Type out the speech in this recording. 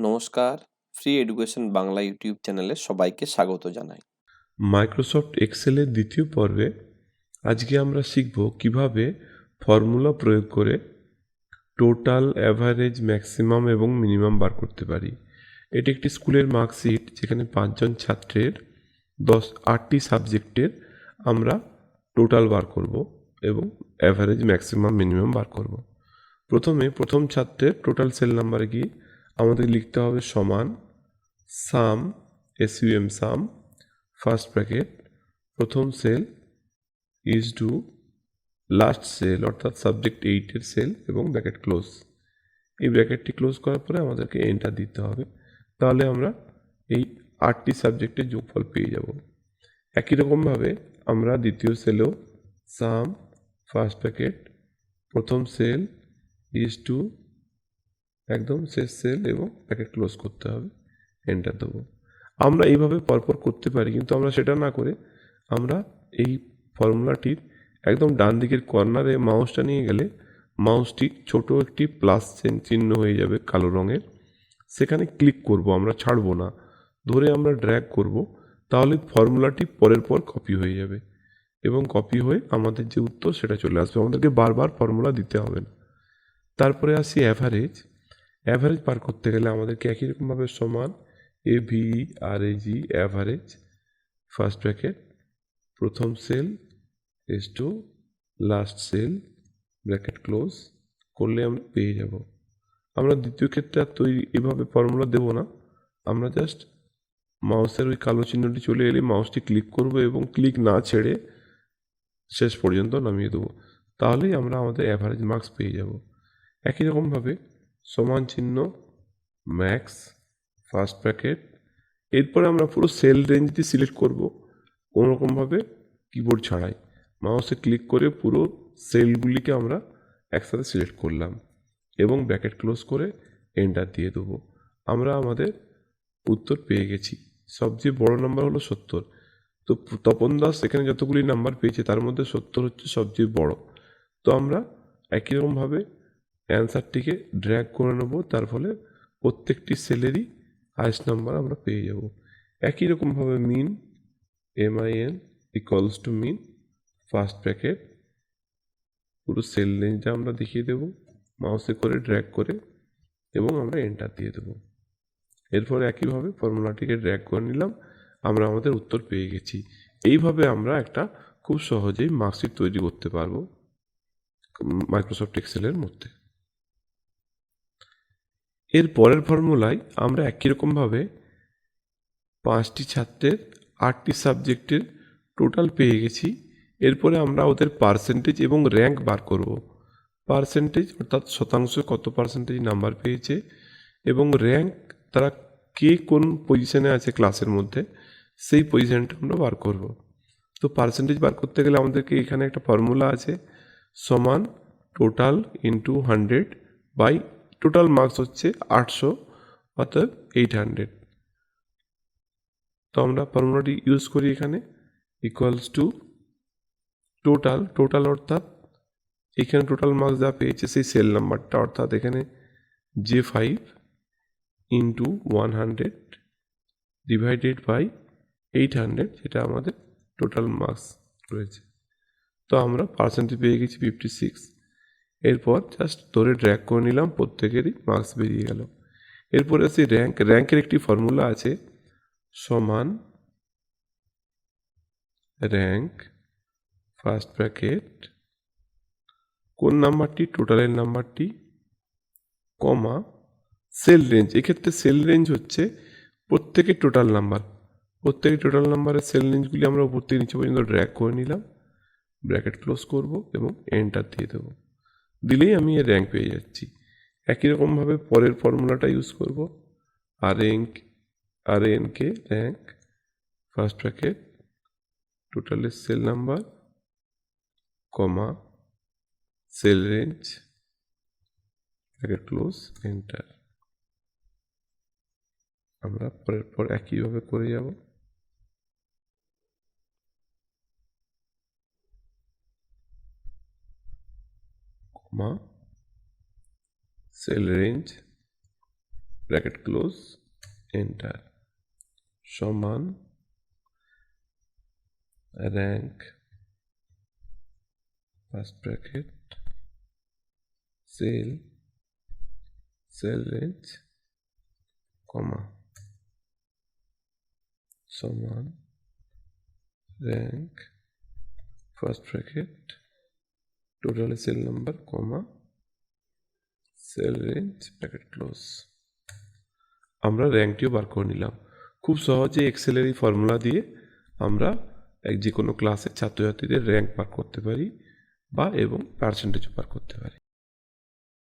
নমস্কার free education Bangla YouTube চ্যানেলে সবাইকে স্বাগত জানাই। মাইক্রোসফট এক্সেলের দ্বিতীয় পর্বে আজকে আমরা শিখব কীভাবে ফর্মুলা প্রয়োগ করে টোটাল অ্যাভারেজ ম্যাক্সিমাম এবং মিনিমাম বার করতে পারি। এটি একটি স্কুলের মার্কশিট যেখানে পাঁচজন ছাত্রের দশ, আটটি সাবজেক্টের আমরা টোটাল বার করব এবং অ্যাভারেজ ম্যাক্সিমাম মিনিমাম বার করব। প্রথমে প্রথম ছাত্রের টোটাল সেল নাম্বারে গিয়ে আমাদের লিখতে হবে সমান sum SUM sum, first bracket, প্রথম cell is to last cell, অর্থাৎ সাবজেক্ট এইটের সেল এবং ব্র্যাকেট ক্লোজ। এই ব্র্যাকেটটি ক্লোজ করার পরে আমাদেরকে এন্টার দিতে হবে। তাহলে আমরা এই আটটি সাবজেক্টের যোগফল পেয়ে যাব। একই রকমভাবে আমরা দ্বিতীয় সেলেও সাম, ফার্স্ট ব্র্যাকেট, প্রথম সেল ইজ টু একদম শেষ সেল এবং ব্র্যাকেট ক্লোজ করতে হবে এন্টার দেবো। আমরা এইভাবে পরপর করতে পারি, কিন্তু আমরা সেটা না করে আমরা এই ফর্মুলাটির একদম ডান দিকের কর্নারে মাউসটা নিয়ে গেলে মাউসটি ছোট একটি প্লাস চিহ্ন হয়ে যাবে কালো রঙের। সেখানে ক্লিক করব, আমরা ছাড়বো না। ধরে আমরা ড্র্যাগ করব, তাহলে ফর্মুলাটি পরের পর কপি হয়ে যাবে এবং কপি হয়ে আমাদের যে উত্তর সেটা চলে আসবে। আমাদেরকে বারবার ফর্মুলা দিতে হবে না। তারপরে আসি অ্যাভারেজ অ্যাভারেজ পার করতে গেলে আমাদেরকে একই রকমভাবে সমান A V R A G average first bracket প্রথম cell is to last cell bracket close করলে আমরা পেয়ে যাব। আমরা দ্বিতীয় ক্ষেত্রে আর তৈরি এভাবে ফর্মুলা দেব না। আমরা জাস্ট মাউসের ওই কালো চিহ্নটি চলে এলে মাউসটি ক্লিক করব এবং ক্লিক না ছেড়ে শেষ পর্যন্ত নামিয়ে দেবো। তাহলেই আমরা আমাদের অ্যাভারেজ মার্কস পেয়ে যাব। একই রকমভাবে সমান চিহ্ন ম্যাক্স ফার্স্ট ব্র্যাকেট এরপরে আমরা পুরো সেল রেঞ্জটি সিলেক্ট করব, কোনোরকমভাবে কিবোর্ড ছাড়াই। মাউসে ক্লিক করে পুরো সেলগুলিকে আমরা একসাথে সিলেক্ট করলাম এবং ব্র্যাকেট ক্লোজ করে এন্টার দিয়ে দেবো। আমরা আমাদের উত্তর পেয়ে গেছি। সবচেয়ে বড় নাম্বার হলো সত্তর। তো তপন দাস এখানে যতগুলি নাম্বার পেয়েছে, তার মধ্যে সত্তর হচ্ছে সবচেয়ে বড়। তো আমরা একই রকমভাবে অ্যান্সারটিকে ড্র্যাগ করে নেব, তার ফলে প্রত্যেকটি সেলেরই হাইস্ট নাম্বার আমরা পেয়ে যাব। একই রকমভাবে min M I N equals to min first packet পুরো সেল রেঞ্জটা আমরা দেখিয়ে দেব মাউসে করে ড্র্যাগ করে এবং আমরা এন্টার দিয়ে দেবো। এরপর একইভাবে ফর্মুলাটিকে ড্র্যাগ করে নিলাম, আমরা আমাদের উত্তর পেয়ে গেছি। এইভাবে আমরা একটা খুব সহজেই মার্কশিট তৈরি করতে পারব মাইক্রোসফট এক্সেলের মধ্যে। এর পরের ফর্মুলায় আমরা একই রকমভাবে পাঁচটি ছাত্রের আটটি সাবজেক্টের টোটাল পেয়ে গেছি। এরপরে আমরা ওদের পার্সেন্টেজ এবং র্যাঙ্ক বার করব। পার্সেন্টেজ অর্থাৎ শতাংশ কত পার্সেন্টেজ নাম্বার পেয়েছে এবং র্যাঙ্ক তারা কে কোন পজিশনে আছে ক্লাসের মধ্যে, সেই পজিশনটা আমরা বার করব। তো পার্সেন্টেজ বার করতে গেলে আমাদেরকে এখানে একটা ফর্মুলা আছে, সমান total into hundred by total marks হচ্ছে আটশো, অর্থাৎ এইট হান্ড্রেড তো আমরা ফর্মুলাটি ইউজ করি এখানে ইকুয়ালস টু টোটাল টোটাল অর্থাৎ এখানে টোটাল মার্কস যা পেয়েছে সেই সেল নাম্বারটা অর্থাৎ এখানে J five into one hundred divided by eight hundred যেটা আমাদের টোটাল মার্কস রয়েছে। তো আমরা পার্সেন্টেজ পেয়ে গেছি ফিফটি সিক্স এরপর জাস্ট ধরে ড্র্যাক করে নিলাম, প্রত্যেকেরই মার্কস বেরিয়ে গেল। এরপরে আসি র্যাঙ্ক র্যাঙ্কের একটি ফর্মুলা আছে, সমান র্যাঙ্ক ফার্স্ট ব্র্যাকেট কোন নাম্বারটি টোটালের নাম্বারটি কমা সেল রেঞ্জ এক্ষেত্রে সেল রেঞ্জ হচ্ছে প্রত্যেকের টোটাল নাম্বার প্রত্যেকের টোটাল নাম্বারের সেল রেঞ্জগুলি আমরা উপর থেকে নিচে পর্যন্ত ড্র্যাক করে নিলাম ব্র্যাকেট ক্লোজ করব এবং এন্টার দিয়ে দেবো। দিলেই আমি র্যাঙ্ক পেয়ে যাচ্ছি। একই রকমভাবে পরের ফর্মুলাটা ইউজ করব। আর Enoch R NK rank first bracket টোটালের cell number comma cell range bracket close enter আমরা পরের পর একইভাবে করে যাব। comma cell range bracket close enter সমান rank first bracket cell cell range comma সমান rank first bracket Total cell number comma cell range packet close আমরা র্যাঙ্কটিও বার করে নিলাম। খুব সহজে এক্সেলের ফর্মুলা দিয়ে আমরা এক যে কোনো ক্লাসে ছাত্রছাত্রীদের র্যাঙ্ক বার করতে পারি বা এবং পার্সেন্টেজও বার করতে পারি।